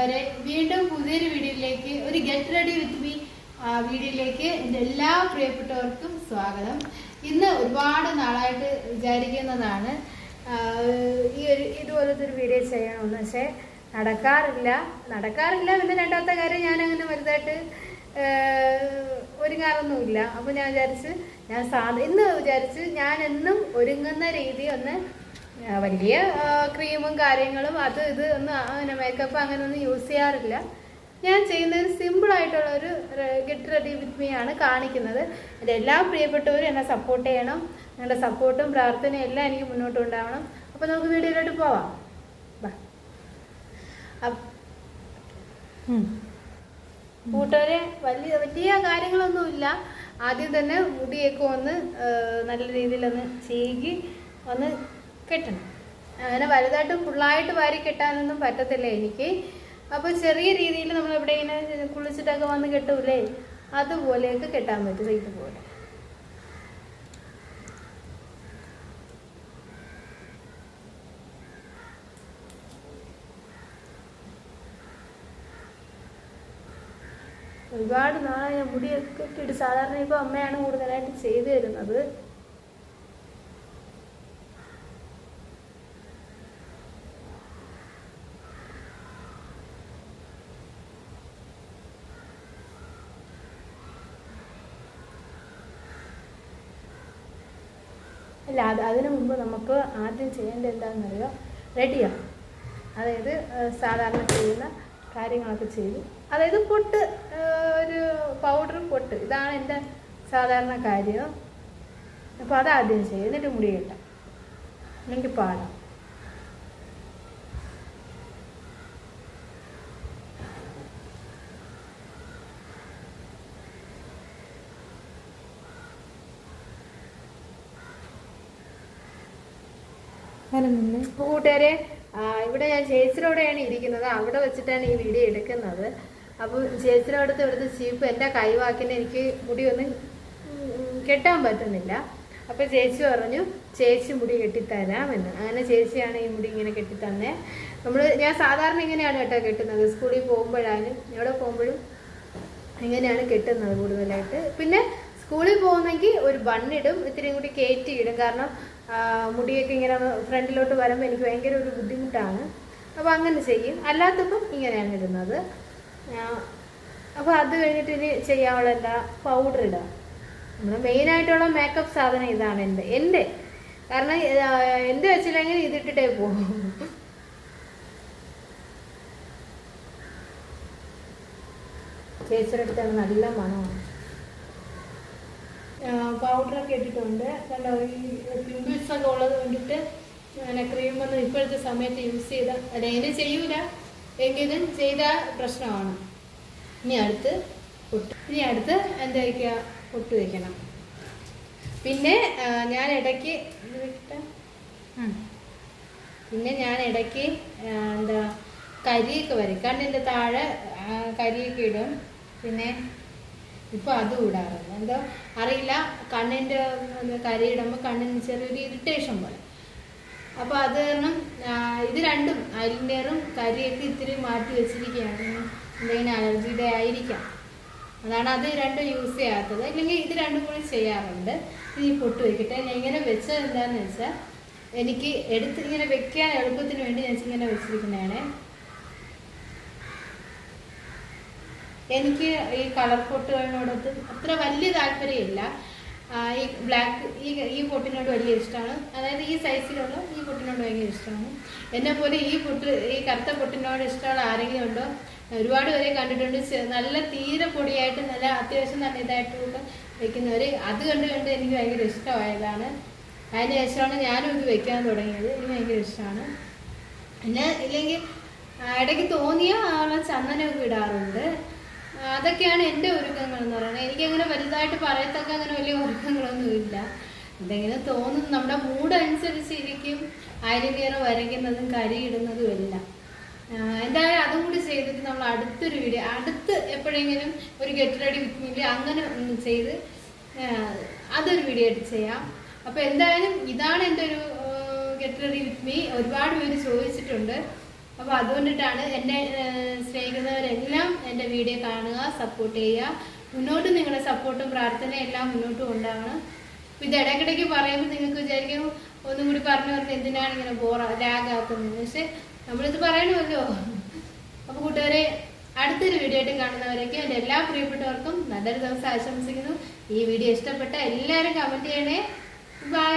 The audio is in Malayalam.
പ്രിയപ്പെട്ടവരെ വീണ്ടും പുതിയൊരു വീഡിയോയിലേക്ക് ഒരു ഗെറ്റ് റെഡി വിത്ത് മീ വീഡിയോയിലേക്ക് എന്റെ എല്ലാ പ്രിയപ്പെട്ടവർക്കും സ്വാഗതം. ഇന്ന് ഒരുപാട് നാളായിട്ട് വിചാരിക്കുന്നതാണ് ഈ ഒരു ഇതുപോലത്തെ ഒരു വീഡിയോ ചെയ്യണമെന്ന് പക്ഷേ നടക്കാറില്ല. നടക്കാറില്ല പിന്നെ രണ്ടാമത്തെ കാര്യം ഞാനങ്ങനെ വലുതായിട്ട് ഒരുങ്ങാറൊന്നുമില്ല അപ്പോൾ ഞാൻ വിചാരിച്ച് ഞാൻ സാധ ഇന്ന് വിചാരിച്ച് ഞാൻ എന്നും ഒരുങ്ങുന്ന രീതി ഒന്ന് വലിയ ക്രീമും കാര്യങ്ങളും അത് ഇത് ഒന്നും അങ്ങനെ മേക്കപ്പ് അങ്ങനെ ഒന്നും യൂസ് ചെയ്യാറില്ല. ഞാൻ ചെയ്യുന്നത് സിമ്പിൾ ആയിട്ടുള്ള ഒരു ഗെറ്റ് റെഡി വിത്ത് മീ ആണ് കാണിക്കുന്നത്. എന്റെ എല്ലാ പ്രിയപ്പെട്ടവരും എന്നെ സപ്പോർട്ട് ചെയ്യണം. നിങ്ങളുടെ സപ്പോർട്ടും പ്രാർത്ഥനയും എല്ലാം എനിക്ക് മുന്നോട്ട് ഉണ്ടാവണം അപ്പോൾ നമുക്ക് വീഡിയോയിലോട്ട് പോവാം. കൂട്ടുകാരെ വലിയ വലിയ കാര്യങ്ങളൊന്നുമില്ല ആദ്യം തന്നെ മുടിയൊക്കെ ഒന്ന് നല്ല രീതിയിലൊന്ന് ചീകി ഒന്ന് കെട്ടണം. അങ്ങനെ വലുതായിട്ട് ഫുള്ളായിട്ട് വാരി കെട്ടാനൊന്നും പറ്റത്തില്ല എനിക്ക്. അപ്പോൾ ചെറിയ രീതിയിൽ നമ്മൾ ഇവിടെ ഇങ്ങനെ കുളിച്ചിട്ടൊക്കെ വന്ന് കെട്ടൂലേ അതുപോലെയൊക്കെ കെട്ടാൻ പറ്റും ഇതുപോലെ. ഒരുപാട് നാളായി മുടിയൊക്കെ ഇട്ടിട്ട് സാധാരണ ഇപ്പോൾ അമ്മയാണ് കൂടുതലായിട്ട് ചെയ്തു തരുന്നത്. അല്ല അത് അതിനു മുമ്പ് നമുക്ക് ആദ്യം ചെയ്യേണ്ടത് എന്താണെന്നറിയോ റെഡിയാണ് അതായത് സാധാരണ ചെയ്യുന്ന കാര്യങ്ങളൊക്കെ ചെയ്തു. അതായത് പൊട്ട് ഒരു പൗഡർ പൊട്ട്. ഇതാണ് എന്റെ സാധാരണ കാര്യം. അപ്പോൾ അതാദ്യം ചെയ്യും. എന്നിട്ട് മുടി കെട്ടാം. എനിക്ക് പാടാം. അപ്പോൾ കൂട്ടുകാരെ ഇവിടെ ഞാൻ ചേച്ചിയോടെയാണ് ഇരിക്കുന്നത്. അവിടെ വെച്ചിട്ടാണ് ഈ വീഡിയോ എടുക്കുന്നത്. അപ്പോൾ ചേച്ചിയുടെ അടുത്ത് ഇവിടുത്തെ ചീപ്പ് എന്റെ കൈവാക്കിന് എനിക്ക് മുടി ഒന്നും കെട്ടാൻ പറ്റുന്നില്ല. അപ്പോൾ ചേച്ചി പറഞ്ഞു ചേച്ചി മുടി കെട്ടിത്തരാമെന്ന് അങ്ങനെ ചേച്ചിയാണ് ഈ മുടി ഇങ്ങനെ കെട്ടിത്തന്നേ. നമ്മൾ ഞാൻ സാധാരണ ഇങ്ങനെയാണ് കേട്ടോ കെട്ടുന്നത്. സ്കൂളിൽ പോകുമ്പോഴായാലും എവിടെ പോകുമ്പോഴും ഇങ്ങനെയാണ് കെട്ടുന്നത് കൂടുതലായിട്ട്. പിന്നെ സ്കൂളിൽ പോകുന്നെങ്കിൽ ഒരു ബണ്ണിടും ഇത്തിരിയും കൂടി കയറ്റി ഇടും കാരണം മുടിയൊക്കെ ഇങ്ങനെ ഫ്രണ്ടിലോട്ട് വരുമ്പോൾ എനിക്ക് ഭയങ്കര ഒരു ബുദ്ധിമുട്ടാണ്. അപ്പോൾ അങ്ങനെ ചെയ്യും. അല്ലാത്തപ്പം ഇങ്ങനെയാണ് ഇടുന്നത്. അപ്പോൾ അത് കഴിഞ്ഞിട്ട് ഇനി ചെയ്യാനുള്ള എന്താ? പൗഡർ ഇടുക. നമ്മൾ മെയിനായിട്ടുള്ള മേക്കപ്പ് സാധനം ഇതാണ് എന്റെ എന്റെ. കാരണം എന്ത് വെച്ചില്ലെങ്കിൽ ഇതിട്ടിട്ടേ പോകും. ചേച്ചിയുടെ അടുത്താണ് നല്ല മണമാണ്. പൗഡറൊക്കെ ഇട്ടിട്ടുണ്ട്. കണ്ടോ ഈ പിമ്പിൾസ് ഒക്കെ ഉള്ളത് കൊണ്ടിട്ട് അങ്ങനെ ക്രീമൊന്നും ഇപ്പോഴത്തെ സമയത്ത് യൂസ് ചെയ്ത അതെങ്ങനെ ചെയ്യൂല. എങ്കിലും ചെയ്ത പ്രശ്നമാണ്. ഇനി അടുത്ത് പൊട്ട് ഇനി അടുത്ത് എന്താ വയ്ക്കുക പൊട്ട് വയ്ക്കണം പിന്നെ ഞാൻ ഇടയ്ക്ക് പിന്നെ ഞാൻ ഇടയ്ക്ക് എന്താ കരിയൊക്കെ വരും കണ്ണിന്റെ താഴെ കരിയൊക്കെ ഇടും. പിന്നെ ഇപ്പൊ അതും വിടാറില്ല എന്താ അറിയില്ല. കണ്ണിന്റെ കരയിടുമ്പോ കണ്ണിന് ചെറിയൊരു ഇറിറ്റേഷൻ പോലെ. അപ്പോൾ അത് കാരണം ഇത് രണ്ടും ഐലിനറും കരിയൊക്കെ ഇത്തിരി മാറ്റി വെച്ചിരിക്കുകയാണ് എന്തെങ്കിലും അലർജിയുടെ ആയിരിക്കാം. അതാണ് അത് രണ്ടും യൂസ് ചെയ്യാത്തത്. അല്ലെങ്കിൽ ഇത് രണ്ടും കൂടി ചെയ്യാറുണ്ട്. ഇനി പൊട്ട് വെക്കട്ടെ. ഞാൻ ഇങ്ങനെ വെച്ചത് എന്താന്ന് വെച്ചാൽ എനിക്ക് എടുത്ത് ഇങ്ങനെ വെക്കാൻ എളുപ്പത്തിന് വേണ്ടി ഞാൻ ഇങ്ങനെ വെച്ചിരിക്കുന്നതാണ്. എനിക്ക് ഈ കളർ പൊട്ടുകളിനോടൊത്ത് അത്ര വലിയ താല്പര്യമില്ല. ഈ ബ്ലാക്ക് ഈ ഈ പൊട്ടിനോട് വലിയ ഇഷ്ടമാണ്. അതായത് ഈ സൈസിലുള്ള ഈ പൊട്ടിനോട് ഭയങ്കര ഇഷ്ടമാണ്. എന്നെ പോലെ ഈ പൊട്ട് ഈ കറുത്ത പൊട്ടിനോട് ഇഷ്ടമുള്ള ആരെങ്കിലും ഉണ്ടോ? ഒരുപാട് പേരെ കണ്ടിട്ടുണ്ട്. നല്ല തീരെ പൊടിയായിട്ട് നല്ല അത്യാവശ്യം നല്ല ഇതായിട്ടൊക്കെ വെക്കുന്നവർ അത് കണ്ട് കണ്ട് എനിക്ക് ഭയങ്കര ഇഷ്ടമായതാണ്. അതിന് ശേഷമാണ് ഞാനും ഇത് വെക്കാൻ തുടങ്ങിയത്. എനിക്ക് ഭയങ്കര ഇഷ്ടമാണ്. പിന്നെ ഇല്ലെങ്കിൽ ഇടയ്ക്ക് തോന്നിയ ചന്ദനമൊക്കെ ഇടാറുണ്ട്. അതൊക്കെയാണ് എന്റെ ഒരുക്കങ്ങൾ എന്ന് പറയുന്നത്. എനിക്കങ്ങനെ വലുതായിട്ട് പറയത്തക്ക അങ്ങനെ വലിയ ഒരുക്കങ്ങളൊന്നും ഇല്ല എന്തെങ്കിലും തോന്നും നമ്മുടെ മൂഡ് അനുസരിച്ച് ഇരിക്കും ഐലിനിയർ വരയ്ക്കുന്നതും കരിയിടുന്നതും എല്ലാം. എന്തായാലും അതും കൂടി ചെയ്തിട്ട് നമ്മൾ അടുത്തൊരു വീഡിയോ അടുത്ത് എപ്പോഴെങ്കിലും ഒരു ഗെറ്റ് റെഡി വിത്ത് അങ്ങനെ ഒന്ന് ചെയ്ത് അതൊരു വീഡിയോ ആയിട്ട് ചെയ്യാം. അപ്പോൾ എന്തായാലും ഇതാണ് എന്റെ ഒരു ഗെറ്റ് റെഡി വിത്ത് മീ ഒരുപാട് പേര് ചോദിച്ചിട്ടുണ്ട്. അപ്പോൾ അതുകൊണ്ടിട്ടാണ് എന്നെ സ്നേഹിക്കുന്നവരെല്ലാം എന്റെ വീഡിയോ കാണുക സപ്പോർട്ട് ചെയ്യുക. മുന്നോട്ട് നിങ്ങളുടെ സപ്പോർട്ടും പ്രാർത്ഥനയും എല്ലാം മുന്നോട്ട് കൊണ്ടാണ് ഇത് ഇടയ്ക്കിടയ്ക്ക് പറയുമ്പോൾ നിങ്ങൾക്ക് വിചാരിക്കും ഒന്നും കൂടി പറഞ്ഞു പറഞ്ഞ് എന്തിനാണ് ഇങ്ങനെ ബോറ ലാഗ് ആക്കുന്നത്? പക്ഷെ നമ്മളിത് പറയണമല്ലോ. അപ്പോൾ കൂട്ടുകാരെ അടുത്തൊരു വീഡിയോ ആയിട്ട് കാണുന്നവരേക്ക് എന്റെ എല്ലാ പ്രിയപ്പെട്ടവർക്കും നല്ലൊരു ദിവസം ആശംസിക്കുന്നു. ഈ വീഡിയോ ഇഷ്ടപ്പെട്ട എല്ലാവരും കമന്റ് ചെയ്യണേ. ബൈ